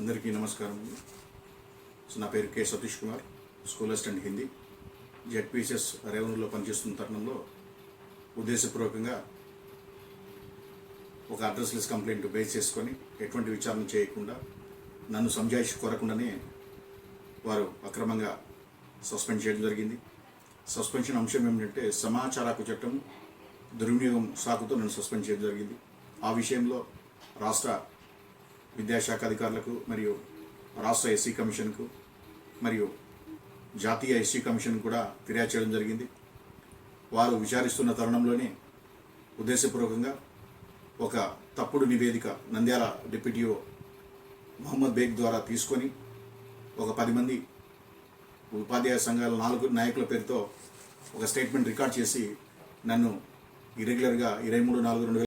అందరికీ నమస్కారం. సో నా పేరు K Satish Kumar school assistant Hindi. జెడ్పీసెస్ రేవణులో పనిచేస్తున్న తరుణంలో ఉద్దేశపూర్వకంగా ఒక అడ్రస్లెస్ కంప్లైంట్ బేస్ చేసుకొని ఎటువంటి విచారణ చేయకుండా నన్ను సంజాయిషి కోరకుండానే వారు అక్రమంగా సస్పెండ్ చేయడం జరిగింది. సస్పెన్షన్ అంశం ఏమిటంటే సమాచారకు చట్టం దుర్వినియోగం సాకుతో నన్ను సస్పెండ్ చేయడం జరిగింది. ఆ విషయంలో రాష్ట్ర విద్యాశాఖ అధికారులకు మరియు రాష్ట్ర ఎస్సీ కమిషన్కు మరియు జాతీయ ఎస్సీ కమిషన్ కూడా ఫిర్యాదు చేయడం జరిగింది. వారు విచారిస్తున్న తరుణంలోనే ఉద్దేశపూర్వకంగా ఒక తప్పుడు నివేదిక నంద్యాల డిప్యూటీఓ మహమ్మద్ బేగ్ ద్వారా తీసుకొని ఒక పది మంది ఉపాధ్యాయ సంఘాల నాలుగు నాయకుల పేరుతో ఒక స్టేట్మెంట్ రికార్డ్ చేసి నన్ను ఇరెగ్యులర్గా ఇరవై మూడు నాలుగు రెండు